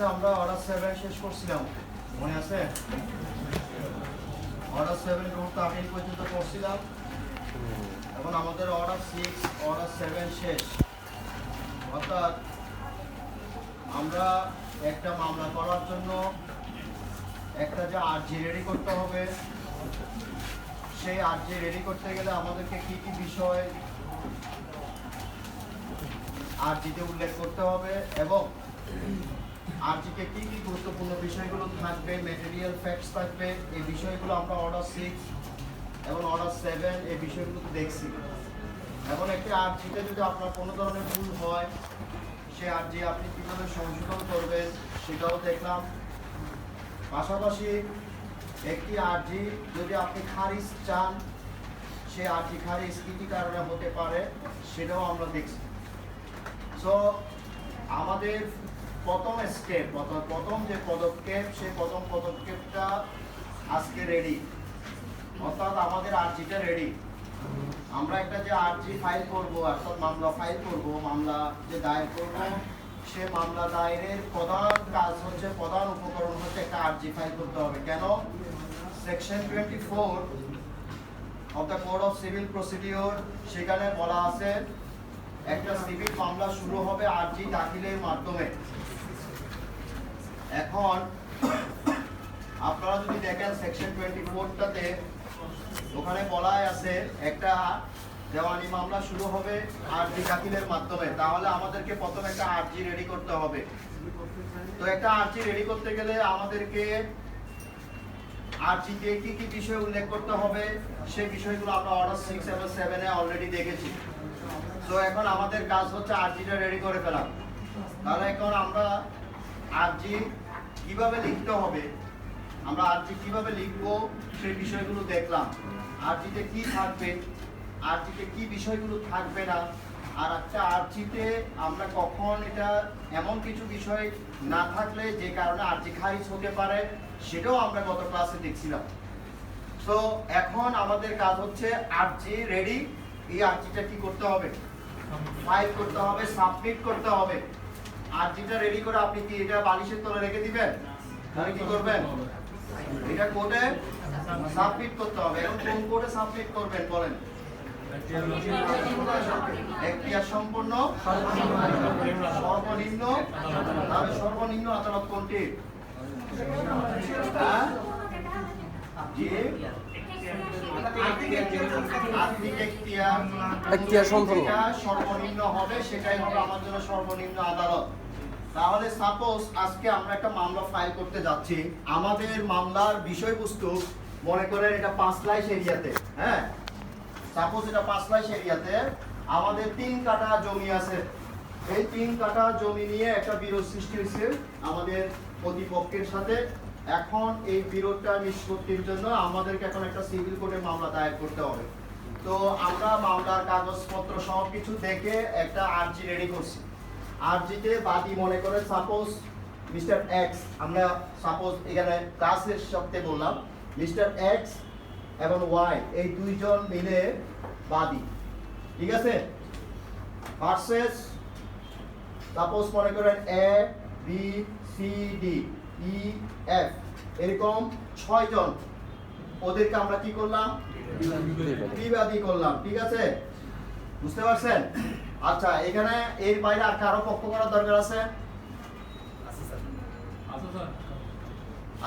ক্লাসে আমরা order seven শেষ করছিলাম। মনে আছে? অর্ডার সেভেন রুট থার্টিন পর্যন্ত করছিলাম এখন আমাদের অর্ডার সিক্স অর্ডার সেভেন শেষ। অর্থাৎ আমরা একটা মামলা করার জন্য একটা যে আর্জি রেডি করতে হবে, সেই আর্জি রেডি করতে গেলে আমাদেরকে কি কি বিষয় আর্জিতে উল্লেখ করতে হবে এবং আর্জিতে কি কি গুরুত্বপূর্ণ বিষয়গুলো থাকবে মেটেরিয়াল ফ্যাক্টস থাকবে, এই বিষয়গুলো আমরা অর্ডার সিক্স এবং অর্ডার সেভেন এই বিষয়গুলো দেখছি। এখন একটি আর্জিতে যদি আপনার কোনো ধরনের ভুল হয়, সে আর্জি আপনি কীভাবে সংশোধন করবেন সেটাও দেখলাম। পাশাপাশি একটি আর্জি যদি আপনি খারিজ চান, সে আর্জি খারিজ কী কী কারণে হতে পারে সেটাও আমরা দেখছি। সো আমাদের প্রথম স্টেপ অর্থাৎ প্রথম যে পদক্ষেপ সেই প্রথম পদক্ষেপটা আজকে রেডি অর্থাৎ আমাদের আর্জিটা রেডি আমরা একটা যে আর্জি ফাইল করব, অর্থাৎ মামলা ফাইল করব, মামলা যে দায়ের করব, সে মামলা দায়েরের প্রধান কাজ হচ্ছে, প্রধান উপকরণ হচ্ছে একটা আর্জি ফাইল করতে হবে। কেন? Section twenty four of the code of civil procedure সেখানে বলা আছে, একটা সিভিল মামলা শুরু হবে আর্জি দাখিলের মাধ্যমে। এখন আপনারা যদি দেখেন সেকশন টোয়েন্টি ফোরটাতে ওখানে বলাই আছে একটা দেওয়ানি মামলা শুরু হবে আরজি দাখিলের মাধ্যমে। তাহলে আমাদেরকে প্রথমে একটা আরজি রেডি করতে হবে। তো একটা আরজি রেডি করতে গেলে আমাদেরকে আরজিতে কি কি বিষয় উল্লেখ করতে হবে, সেই বিষয়গুলো আমরা অর্ডার সিক্স এবং সেভেনে অলরেডি দেখেছি। তো এখন আমাদের কাজ হচ্ছে আরজিটা রেডি করে ফেলা। তাহলে এখন আমরা আরজি কীভাবে লিখতে হবে, আমরা আরজি কীভাবে লিখব সেই বিষয়গুলো দেখলাম। আরজিতে কি থাকবে, আরজিতে কি বিষয়গুলো থাকবে না, আর একটা আরজিতে আমরা কখন এটা এমন কিছু বিষয় না থাকলে যে কারণে আরজি খারিজ হতে পারে, সেটাও আমরা গত ক্লাসে দেখছিলাম। সো এখন আমাদের কাজ হচ্ছে আরজি রেডি এই আরজিটা কি করতে হবে? ফাইল করতে হবে সাবমিট করতে হবে। আরজিটা রেডি করে আপনি কি এটা বালিশের তলে রেখে দিবেন? তাহলে কি করবেন? এটা কোডে সাবমিট করতে হবে। এখন কোন কোডে সাবমিট করবেন বলেন? এখতিয়ার সম্পূর্ণ সর্বনিম্ন, তাহলে সর্বনিম্ন আদালত কোনটি? হ্যাঁ? সর্বনিম্ন হবে, সেটাই হবে আমার জন্য সর্বনিম্ন আদালত। তাহলে সাপোজ আজকে আমরা একটা মামলা ফাইল করতে যাচ্ছি। আমাদের মামলার বিষয়বস্তু মনে করেন এটা পাঁচ এরিয়াতে হ্যাঁ? সাপোজ এটা পাঁচ লাইশ এরিয়াতে আমাদের তিন কাঠা জমি আছে। এই তিন কাঠা জমি নিয়ে একটা বিরোধ সৃষ্টি হয়েছে আমাদের প্রতিপক্ষের সাথে। এখন এই বিরোধটা নিষ্পত্তির জন্য আমাদেরকে এখন একটা সিভিল কোর্টে মামলা দায়ের করতে হবে। তো আমরা মামলার কাগজপত্র সব কিছু দেখে একটা আর্জি রেডি করছি। আরজিতে বাদী মনে করে সাপোজ মিস্টার এক্স আমরা সাপোজ এখানে ক্লাসের সাথে বললাম মিস্টার এক্স এবং ওয়াই এই দুইজন মিলে বাদী, ঠিক আছে? ভার্সেস সাপোজ মনে করেন A B C D E F এরকম ছয়জন। ওদেরকে আমরা কি করলাম? বিবাদী করলাম। ঠিক আছে? বুঝতে পারছেন? আচ্ছা এখানে এর বাইরে আর কারও পক্ষ করার দরকার আছে?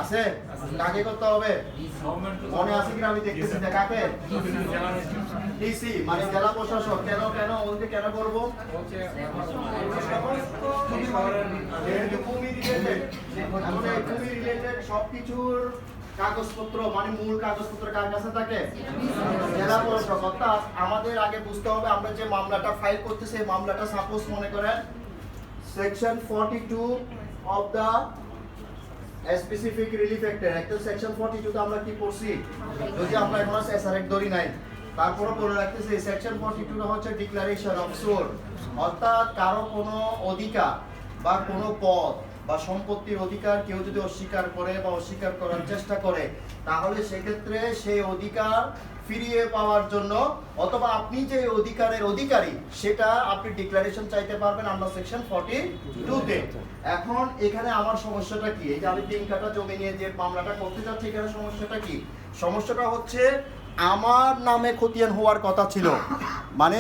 আছে? কাকে করতে হবে? মনে আছে কিনা আমি দেখতেছি যে কাকে? ডিসি মানে জেলা প্রশাসক। কেন কেন ওকে কেন করব? সবকিছুর কাগজপত্র মানে মূল কাগজপত্র কার কাছে থাকে? জেলা প্রশাসক। অর্থাৎ আমাদের আগে বুঝতে হবে আমরা যে মামলাটা ফাইল করতেছি মামলাটা সাপোজ মনে করেন section 42 of the specific relief অ্যাক্টের একটা সেকশন 42 তো আমরা কি পড়ছি? যদি আমরা এখন এসআর এক ধরি নাই তারপরে বলে রাখতেছি সেকশন 42 টা হচ্ছে ডিক্লারেশন অফ সোর অর্থাৎ কারও কোনো অধিকার বা কোনো পদ বা সম্পত্তির অধিকার কেউ যদি অস্বীকার করে বা অস্বীকার করার চেষ্টা করে, তাহলে সেক্ষেত্রে সেই অধিকার ফিরিয়ে পাওয়ার জন্য, অথবা আপনি যে অধিকারের অধিকারী, সেটা আপনি ডিক্লারেশন চাইতে পারবেন আমরা সেকশন ফর্টি টুতে এখন এখানে আমার সমস্যাটা কি? এই যে আমি তিন কাটা জমি নিয়ে যে মামলাটা করতে যাচ্ছি, এখানে সমস্যাটা কি? সমস্যাটা হচ্ছে, আমার নামে খতিয়ান হওয়ার কথা ছিল। মানে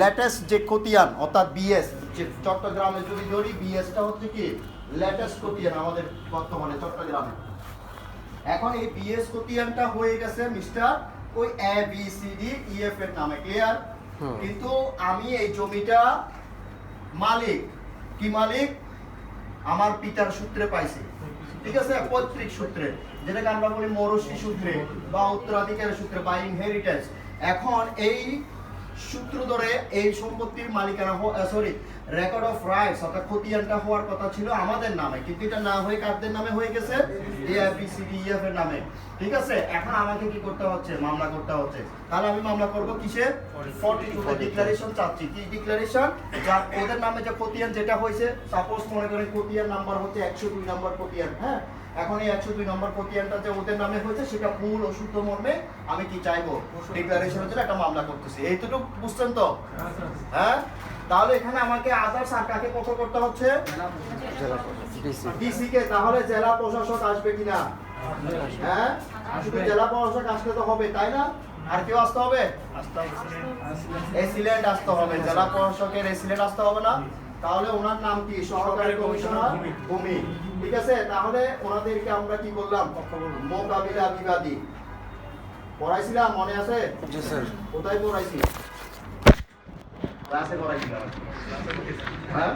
লেটেস্ট যে খতিয়ান, অর্থাৎ বিএস যে চট্টগ্রামে যদি ধরি বিএসটা হচ্ছে কি? লেটেস্ট খতিয়ান আমাদের বর্তমানে চট্টগ্রামে। এখন এই বিএস খতিয়ানটা হয়ে গেছে মিস্টার ওই A B C D E F এর নামে ক্লিয়ার কিন্তু আমি এই জমিটা মালিক। কি মালিক? আমার পিতার সূত্রে পাইছি। ঠিক আছে? পৈতৃক সূত্রে। যেটাকে আমরা বলি মরসি সূত্রে বা উত্তরাধিকারের সূত্রে বা ইনহেরিটেন্স এখন এই সূত্র ধরে এই সম্পত্তির মালিকানা সরি রেকর্ড অফ রাইটস অর্থাৎ খতিয়ানটা হওয়ার কথা ছিল আমাদের নামে। কিন্তু এটা না হয়ে কাদের নামে হয়ে গেছে? এআইবিসিডিএফ এর নামে। ঠিক আছে? এখন আমাকে কি করতে হচ্ছে? মামলা করতে হচ্ছে। তাহলে আমি মামলা করব কিসে? 42 তে ডিক্লারেশন চাচ্ছি। কি ডিক্লারেশন যা ওদের নামে যে খতিয়ান যেটা হয়েছে সাপোজ মনে করেন খতিয়ান নাম্বার হচ্ছে 102 নাম্বার খতিয়ান হ্যাঁ? এখন এই 102 নম্বর খতিয়ানটা যে ওদের নামে হয়েছে সেটা ভুল অশুদ্ধ মর্মে আমি কি চাইব? ডিক্লারেশনের জন্য একটা মামলা করতেছি। এইটুকু বুঝছেন তো? হ্যাঁ তাহলে এখানে আমাকে আদার্স আর কাকে কত করতে হচ্ছে? ডিসি ডিসি কে। তাহলে জেলা প্রশাসক আসবে কিনা? হ্যাঁ? শুধু জেলা প্রশাসক আসলে তো হবে তাই না? আর কেউ আসতে হবে? এসিলেন্ট আসতে হবে জেলা প্রশাসকের এসিলেন্ট আসতে হবে না? তাহলে ওনার নাম কি? সহকারী কমিশনার ভূমি। ঠিক আছে? তাহলে ওনাদেরকে আমরা কি করলাম? মোকাবিলা বিবাদী। পড়াইছিলাম মনে আছে? কোথায় পড়াইছি? ক্লাসে পড়াইছিলাম হ্যাঁ?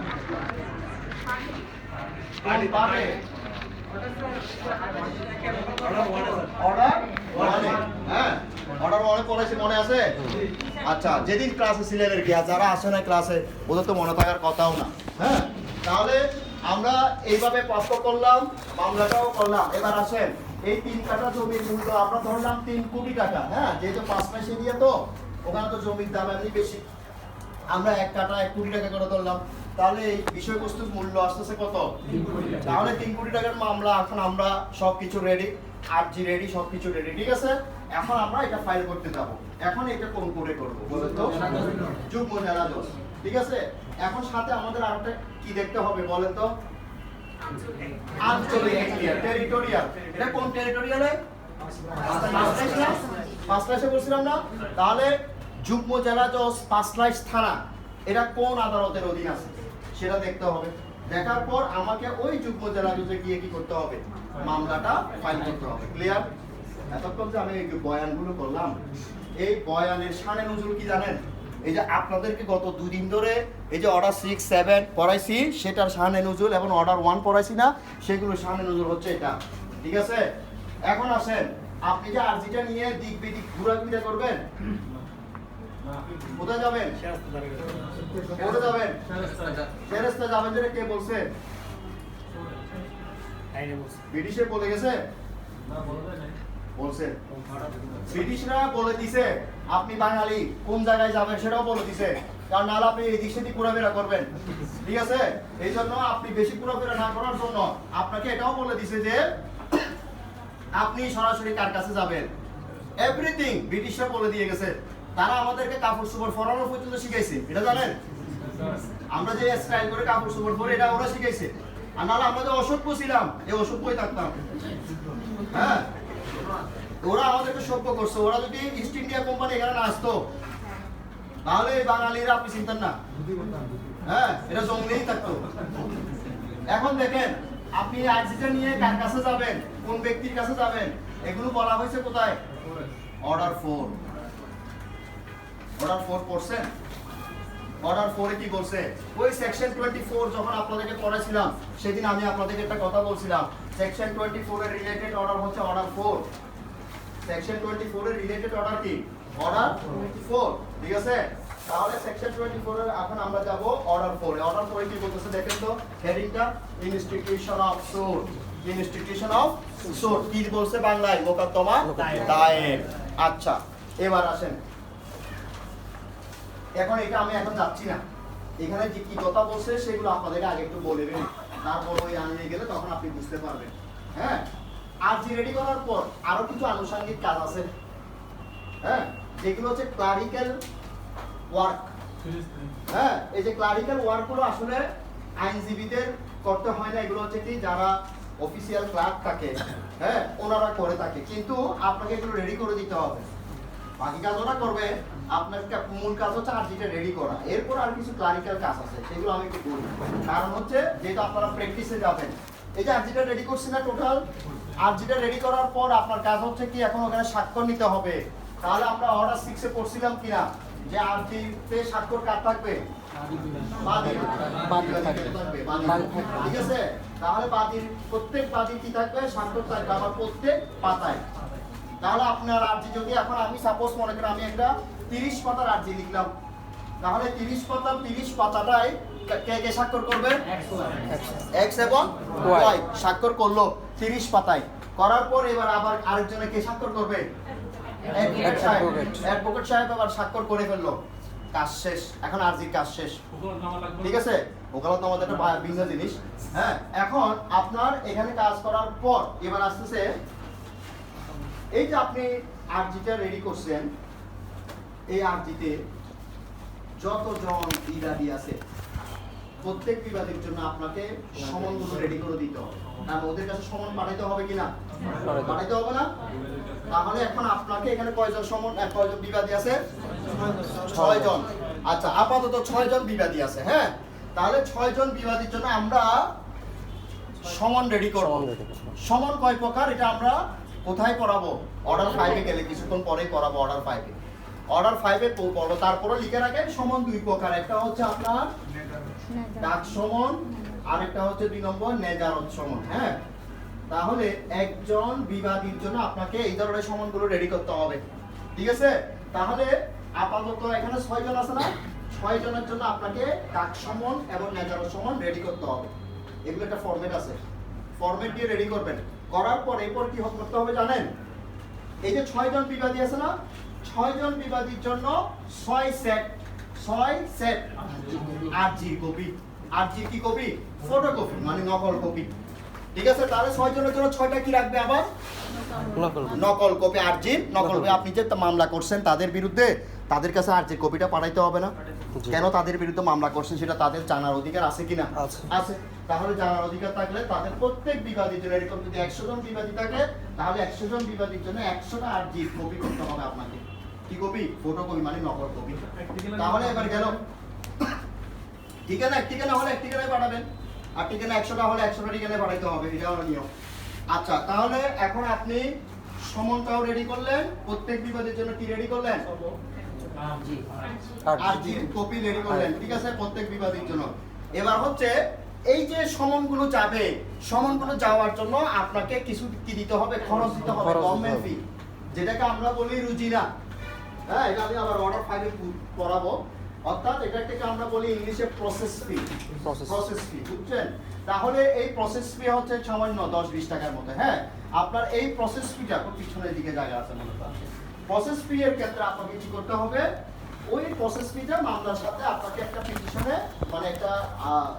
হ্যাঁ? অর্ডার ওয়ানে পড়াইছি মনে আছে? আচ্ছা যেদিন ক্লাসে ছিলেন আর কি আর যারা আসে না ক্লাসে ওদের তো মনে থাকার কথাও না। হ্যাঁ? তাহলে আমরা এইভাবে প্রাপ্ত করলাম, মামলাটাও করলাম। এবার আসেন, এই তিন কাঠা জমির মূল্য আমরা ধরলাম তিন কোটি টাকা হ্যাঁ? যেহেতু পাঁচ মাসে দিয়ে তো, ওখানে তো জমির দাম এমনি বেশি। আমরা এক কাটা এক কোটি টাকা করে ধরলাম। তাহলে এই বিষয়বস্তুর মূল্য আসতেছে কত? তাহলে তিন কোটি টাকার মামলা, এখন আমরা সবকিছু রেডি আরজি রেডি সবকিছু রেডি ঠিক আছে? এখন আমরা এটা ফাইল করতে যাব। এখন এটা কোন করে করব বলেন তো? যুগ্ম জেলা জজ ঠিক আছে? এখন সাথে আমাদের আরেকটা কি দেখতে হবে বলেন তো? আঞ্চলিক টেরিটোরিয়াল এটা কোন পাঁচলাইশে বলছিলাম না? তাহলে যুগ্ম জেলা জজ পাঁচলাইশ থানা, এটা কোন আদালতের অধীন আছে? সেটা দেখতে হবে। দেখার পর আমাকে ওই যুগ্ম জেলা জজে গিয়ে কি করতে হবে? মামলাটা ফাইল করতে হবে। ক্লিয়ার এতক্ষণ যে আমি এই বয়ানগুলো করলাম, এই বয়ানের সানে নজরুল কি জানেন? এই যে আপনাদেরকে গত দুদিন ধরে এই যে অর্ডার সিক্স সেভেন পড়াইছি, সেটার শাহানে নজরুল এবং অর্ডার ওয়ান পড়াইছি না সেগুলো শাহানে নজরুল হচ্ছে এটা। ঠিক আছে? এখন আসেন, আপনি যে আর্জিটা নিয়ে দিক বিদিক ঘোরাঘুরি করবেন? কোথায় যাবেন? কোথায় যাবেন? ফেরেস্তা যাবেন যেটা কে বলছে? ব্রিটিশে বলে গেছে? বলছে। ব্রিটিশরা বলে দিছে। আপনি বাঙালি, কোন জায়গায় যাবেন সেটাও বলে দিছে। কারণ নাহলে আপনি এই দিক সেদিক ঘোরাফেরা করবেন। ঠিক আছে? এই জন্য আপনি বেশি ঘোরাফেরা না করার জন্য আপনাকে এটাও বলে দিছে যে, আপনি সরাসরি কার কাছে যাবেন? এভরিথিং ব্রিটিশরা বলে দিয়ে গেছে। তারা আমাদেরকে কাপড় চোপড় ফরানো পর্যন্ত শিখাইছে। এটা জানেন? আমরা যে স্টাইল করে কাপড় চোপড় পরে এটা ওরা শিখাইছে। আর নাহলে আমরা যে অসভ্য ছিলাম, এই অসভ্যই থাকতাম। হ্যাঁ? ওরা আমাদেরকে সভ্য করছে। ওরা যদি ইস্ট ইন্ডিয়া কোম্পানি এখানে না আসতো, তাহলে এই বাঙালিরা আপনি চিন্তান না। হ্যাঁ এটা জঙ্গলেই থাকতো। এখন দেখেন, আপনি আইজিটা নিয়ে কার কাছে যাবেন? কোন ব্যক্তির কাছে যাবেন? এগুলো বলা হয়েছে কোথায়? অর্ডার ফোর অর্ডার ফোর পড়ছেন অর্ডার ফোরে কি বলছে? ওই সেকশন টোয়েন্টি ফোর যখন আপনাদেরকে পড়াছিলাম সেদিন আমি আপনাদেরকে একটা কথা বলছিলাম। সেকশন টোয়েন্টি ফোর এর রিলেটেড অর্ডার হচ্ছে order four section twenty four এর রিলেটেড অর্ডার কি? অর্ডার ফোর ঠিক আছে? তাহলে সেকশন টোয়েন্টি ফোর এর এখন আমরা যাব অর্ডার ফোর অর্ডার ফোরে কি বলতেছে দেখেন তো হেডিংটা ইনস্টিটিউশন অফ সোর ইনস্টিটিউশন অফ সোর কি বলছে বাংলায়? মোকদ্দমা দায়ের। আচ্ছা এবার আসেন। এখন এটা আমি এখন যাচ্ছি না। এখানে যে কি কথা বলছে সেগুলো আপনাদেরকে আগে একটু বলে দিন। তারপর ওই আনিয়ে গেলে তখন আপনি বুঝতে পারবেন। হ্যাঁ? আর জি রেডি করার পর আরও কিছু আনুষঙ্গিক কাজ আছে। হ্যাঁ যেগুলো হচ্ছে ক্লারিক্যাল ওয়ার্ক হ্যাঁ এই যে ক্লারিক্যাল ওয়ার্কগুলো আসলে আইনজীবীদের করতে হয় না, এগুলো হচ্ছে কি যারা অফিসিয়াল ক্লার্ক থাকে হ্যাঁ ওনারা করে থাকে। কিন্তু আপনাকে এগুলো রেডি করে দিতে হবে। বাকি কাজ ওরা করবে, আপনার মূল কাজ হচ্ছে আর্জিটা রেডি করা। এরপর আর কিছু ক্লারিক্যাল কাজ আছে, সেগুলো আমি একটু করি কারণ হচ্ছে যেহেতু আপনারা প্র্যাকটিসে যাবেন এই যে আর্জিটা রেডি করছি না টোটাল আর্জিটা রেডি করার পর আপনার কাজ হচ্ছে কি এখন ওখানে স্বাক্ষর নিতে হবে। তাহলে আমরা অর্ডার সিক্সে পড়ছিলাম কিনা? যে আর্জিতে স্বাক্ষর কার থাকবে? বাদীর। বাদীর বাদীর। বাদীর। ঠিক আছে? তাহলে বাদীর প্রত্যেক বাদী কি থাকবে? স্বাক্ষর থাকবে আবার প্রত্যেক পাতায়। তাহলে আপনার আর্জি যদি এখন আমি সাপোজ মনে করেন আমি একটা তিরিশ পাতার আর্জি লিখলাম। তাহলে তিরিশ পাতার তিরিশ পাতাটাই কে- কে কে স্বাক্ষর করবে? এক্স এবং ওয়াই। স্বাক্ষর করল তিরিশ পাতায়। করার পর এবার আবার আরেকজনে কে স্বাক্ষর করবে? অ্যাডভোকেট সাহেব। আবার স্বাক্ষর করে ফেলল। কাজ শেষ। এখন আর্জির কাজ শেষ। ঠিক আছে? ওকালত আমাদের একটা ভিন্ন জিনিস। হ্যাঁ এখন আপনার এখানে কাজ করার পর এবার আসতেছে এই যে আপনি আরজিটা রেডি করছেন এই আরজিতে যতজন বিবাদী আছে প্রত্যেক বিবাদীর জন্য আপনাকে সমনগুলো রেডি করে দিতে হবে। কারণ ওদের কাছে সমন পাঠাইতে হবে কিনা? পাঠাইতে হবে। না? তাহলে এখন আপনাকে এখানে কয়জন সমন কয়জন বিবাদী আছে? ছয় জন আচ্ছা আপাতত ছয় জন বিবাদী আছে হ্যাঁ? তাহলে ছয় জন বিবাদীর জন্য আমরা সমান রেডি করব। সমান। সমান কয় প্রকার? এটা আমরা কোথায় করাবো অর্ডার ফাইভে গেলে কিছুক্ষণ পরেই করাবো অর্ডার ফাইভে অর্ডার ফাইভে পড়ব তারপরে লিখে রাখেন সমান দুই প্রকার। একটা হচ্ছে আপনার সমন, আরেকটা হচ্ছে দুই নম্বর, নেজারত হ্যাঁ? তাহলে একজন বিবাদীর জন্য আপনাকে এই ধরনের রেডি করতে হবে। ঠিক আছে? তাহলে আপাতত এখানে আছে না? ছয় জনের জন্য আপনাকে সমন এবং নেজারত সমন রেডি করতে হবে। এগুলো একটা ফরম্যাট আছে। ফরম্যাট দিয়ে রেডি করবেন। করার পর এরপর কি করতে হবে জানেন? এই যে ছয় জন বিবাদী আছে না? ছয় জন বিবাদীর জন্য ছয় সেট ছয় সেট। আরজি কপি। আরজি কি কপি? ফটোকপি মানে নকল কপি। ঠিক আছে? তাহলে ছয় জনের জন্য ছয়টা কি রাখবে আবার? নকল কপি। আরজির নকল কপি। আপনি যে মামলা করছেন তাদের বিরুদ্ধে তাদের কাছে আরজির কপিটা পাঠাইতে হবে না। কেন তাদের বিরুদ্ধে মামলা করছেন সেটা তাদের জানার অধিকার আছে কিনা? আছে। তাহলে জানার অধিকার থাকলে তাদের প্রত্যেক বিবাদীর জন্য এরকম যদি একশো জন বিবাদী থাকে তাহলে একশো জন বিবাদীর জন্য একশোটা আরজি কপি করতে হবে আপনাকে। কি কপি? ফটো কপি মানে নকল কপি? তাহলে এবার গেল। ঠিকানা এক ঠিকানা হলে এক ঠিকানায় পাঠাবেন। আর ঠিকানা একশোটা হলে একশোটা ঠিকানায় পাঠাইতে হবে এটা হলো নিয়ম। আচ্ছা তাহলে এখন আপনি সমনটাও রেডি করলেন প্রত্যেক বিবাদের জন্য কি রেডি করলেন? আর জি। কপি রেডি করলেন ঠিক আছে? প্রত্যেক বিবাদের জন্য। এবার হচ্ছে এই যে সমনগুলো যাবে সমনগুলো যাওয়ার জন্য আপনাকে কিছু কি দিতে হবে? খরচ দিতে হবে গভর্নমেন্ট ফি যেটাকে আমরা বলি রুজিনা হ্যাঁ এটা আমি আবার অর্ডার ফাইভে পড়াবো। অর্থাৎ এটাকে আমরা বলি ইংলিশে প্রসেস ফি. প্রসেস ফি বুঝছেন? তাহলে এই প্রসেস ফি হচ্ছে সামান্য দশ বিশ টাকার মতো হ্যাঁ? আপনার এই প্রসেস ফিটা পিছনের দিকে জায়গা আছে মনে প্রসেস ফি এর ক্ষেত্রে আপনাকে কি করতে হবে? ওই প্রসেস ফিটা মামলার সাথে আপনাকে একটা পিটিশনে মানে একটা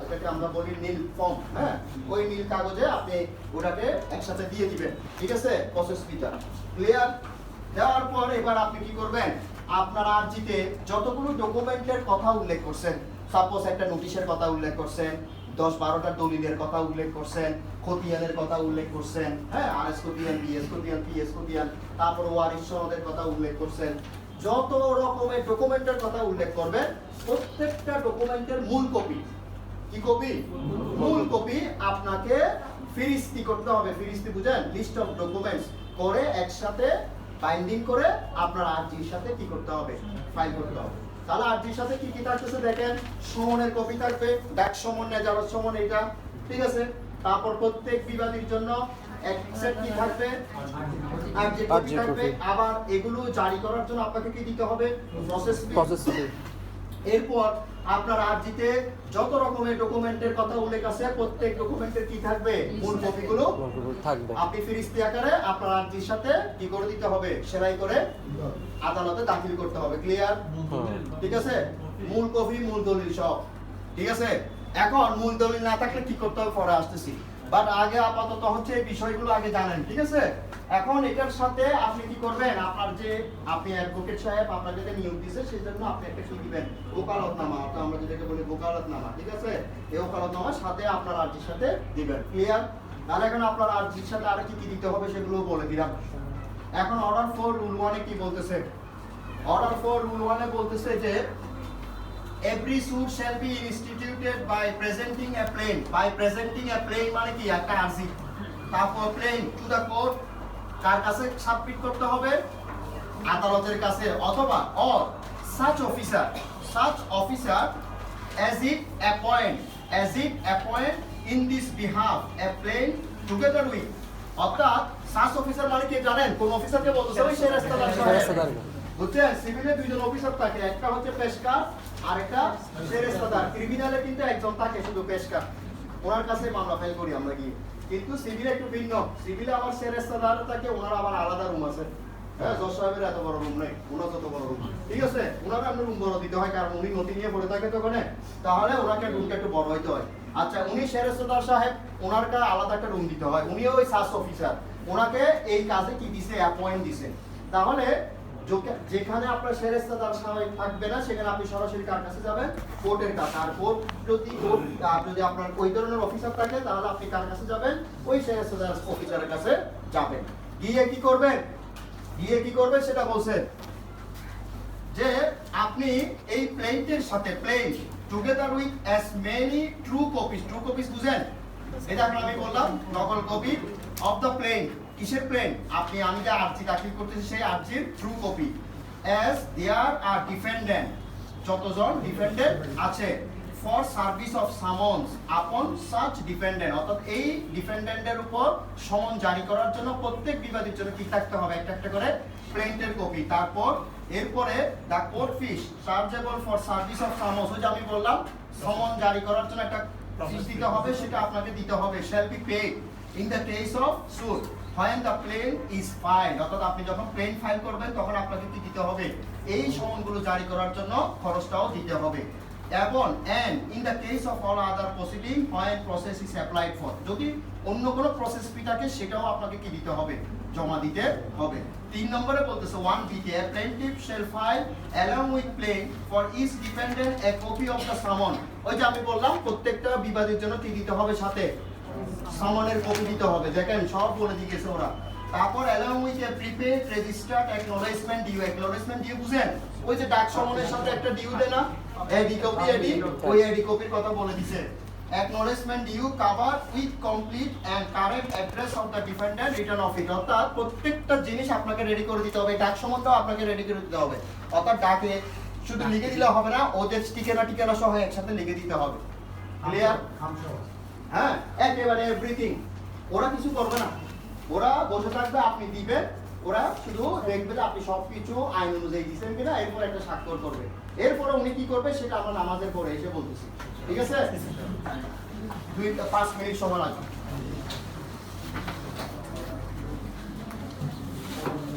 এটাকে আমরা বলি নীল ফর্ম হ্যাঁ? ওই নীল কাগজে আপনি ওটাকে একসাথে দিয়ে দিবেন। ঠিক আছে? প্রসেস ফিটা ক্লিয়ার দেওয়ার পর এবার আপনি কি করবেন? আপনার আর্জিতে যতগুলো ডকুমেন্টের কথা উল্লেখ করছেন সাপোজ একটা নোটিশের কথা উল্লেখ করছেন, দশ বারোটা দলিলের কথা উল্লেখ করছেন, খতিয়ানের কথা উল্লেখ করছেন হ্যাঁ আর এস খতিয়ান, বিএস খতিয়ান, পিএস খতিয়ান, তারপর ওয়ারিশ সনদের কথা উল্লেখ করছেন, যত রকমের ডকুমেন্টের কথা উল্লেখ করবেন, প্রত্যেকটা ডকুমেন্টের মূল কপি। কি কপি? মূল কপি আপনাকে ফিরিস্তি করতে হবে। ফিরিস্তি বুঝেন? লিস্ট অফ ডকুমেন্টস করে একসাথে বাইন্ডিং করে আপনার আরজির সাথে কি করতে হবে? ফাইল করতে হবে। তাহলে আরজির সাথে কি কি থাকতেছে দেখেন? সমনের কপি থাকবে ডাক সমন নেজারত সমন এটা ঠিক আছে? তারপর প্রত্যেক বিবাদীর জন্য এক সেট কি থাকবে? আরজি থাকবে। আবার এগুলো জারি করার জন্য আপনাকে কি দিতে হবে? প্রসেস প্রসেস এরপর আপনার আরজিতে যত রকমের ডকুমেন্টের কথা উল্লেখ আছে প্রত্যেক ডকুমেন্টের কি থাকবে? মূল কপিগুলো থাকবে। আপনি ফিরিস্তি আকারে আপনার আরজির সাথে কি করে দিতে হবে? সেলাই করে আদালতে দাখিল করতে হবে। ক্লিয়ার ঠিক আছে? মূল কপি মূল দলিল সব। ঠিক আছে? এখন মূল দলিল না থাকলে কি করতে হবে? পরে আসতেছি। বাট আগে আপাতত হচ্ছে এই বিষয়গুলো আগে জানেন, ঠিক আছে? এখন এটার সাথে আপনি কি করবেন? আপনার যে, আপনি অ্যাডভোকেট সাহেব আপনার যেটা নিয়োগ দিয়েছে সেই জন্য আপনি একটা কি দিবেন। ওকালতনামা অর্থাৎ আমরা যেটাকে বলি ওকালতনামা, ঠিক আছে? এই ওকালতনামার সাথে আপনার আর্জির সাথে দিবেন ক্লিয়ার তাহলে এখন আপনার আর্জির সাথে আর কি কি দিতে হবে সেগুলো বলে দিলাম। এখন অর্ডার ফর রুল ওয়ানে কি বলতেছে? অর্ডার ফর রুল ওয়ানে বলতেছে যে every suit shall be instituted by presenting a plaint by presenting a plaint মানে কি? একটা আর্জি তারপর প্লেন টু দ্য কোর্ট কার কাছে সাবমিট করতে হবে? আদালতের কাছে। অথবা or such officer such officer as it appoint as it appoint in this behalf a plaint together with অর্থাৎ সাচ অফিসার মানে কি জানেন? কোন অফিসারকে বলতে সেই রাস্তা বুঝছেন? সিভিলে দুইজন অফিসার থাকে। একটা হচ্ছে পেশকার আর একটা সেরেস্তাদার ক্রিমিনালে কিন্তু একজন থাকে শুধু পেশকার। ওনার কাছে মামলা ফাইল করি আমরা গিয়ে। কিন্তু একটু ভিন্ন। সিভিলে থাকে, ওনার আবার আলাদা রুম আছে। হ্যাঁ সাহেবের এত বড় রুম নেই বড় রুম ঠিক আছে? রুম বড় দিতে হয়, কারণ উনি নথি নিয়ে পড়ে থাকে তো ওখানে তাহলে ওনাকে রুমটা একটু বড় হইতে হয়। আচ্ছা উনি সেরেস্তাদার সাহেব, ওনার আলাদা একটা রুম দিতে হয়। উনিও ওই সাস অফিসার ওনাকে এই কাজে কি দিছে অ্যাপয়েন্ট দিছে। তাহলে যেখানে আপনার সেরেস্তাদার সাহেব থাকবে না, সেখানে আপনি সরাসরি কার কাছে যাবেন? কোর্টের কাছে। আর কোর্ট যদি যদি আপনার ওই ধরনের অফিসার থাকে, তাহলে আপনি কার কাছে যাবেন? ওই সেরেস্তাদার অফিসারের কাছে যাবেন। গিয়ে কি করবেন? গিয়ে কি করবে সেটা বলছেন যে আপনি এই প্লেনটির সাথে plaint together with as many true copies true copies বুঝেন? এটা আমি বললাম নকল কপি অফ দ্য প্লেন কিসের প্লেন আপনি, আমি যে আর্জি দাখিল করতেছি সেই আর্জির true copy as there are defendant যতজন ডিফেন্ডেন্ট আছে for service of summons upon such defendant অর্থাৎ এই ডিফেন্ডেন্টের উপর সমন জারি করার জন্য প্রত্যেক বিবাদীর জন্য কি থাকতে হবে? একটা একটা করে প্লেন্টের কপি তারপর, এরপরে the court fees chargeable for service of summons ওই যে আমি বললাম সমন জারি করার জন্য একটা ফিস দিতে হবে, সেটা আপনাকে দিতে হবে shall be paid in the case of suit when the plane is filed অর্থাৎ আপনি যখন প্লেন ফাইল করবেন, তখন আপনাকে কি দিতে হবে? এই সমনগুলো জারি করার জন্য খরচটাও দিতে হবে। এবং and in the case of all other proceeding when process is applied for যদি অন্য কোনো প্রসেস ফি থাকে, সেটাও আপনাকে কি দিতে হবে? জমা দিতে হবে। তিন নম্বরে বলতেছে one by the plaintiff shall file along with plaint for each dependent a copy of the summon ওই যে আমি বললাম, প্রত্যেকটা বিবাদের জন্য কি দিতে হবে সাথে? সামানের কপি দিতে হবে। দেখেন সব বলে দিয়েছে ওরা। তারপর along with a prepaid registered acknowledgement due acknowledgement due বুঝেন? ওই যে ডাক সমনের সাথে একটা ডিউ দেয় না? এডি কপি এডি ওই এডি কপির কথা বলে দিছে। Acknowledgement due cover with complete and correct address of the defendant return of it অর্থাৎ প্রত্যেকটা জিনিস আপনাকে রেডি করে দিতে হবে। ডাক সমনটাও আপনাকে রেডি করে দিতে হবে। অর্থাৎ ডাকে শুধু লিখে দিলে হবে না ওদের ঠিকানা ঠিকানা সহ একসাথে লিখে দিতে হবে। ক্লিয়ার হ্যাঁ একেবারে এভরিথিং ওরা কিছু করবে না। ওরা বসে থাকবে, আপনি দিবেন ওরা শুধু দেখবে যে আপনি সবকিছু আইন অনুযায়ী দিচ্ছেন কিনা, এরপর একটা স্বাক্ষর করবে। এরপরে উনি কি করবে, সেটা আমরা নামাজের পরে এসে বলতেছি। ঠিক আছে? দুই, পাঁচ মিনিট সময় লাগবে।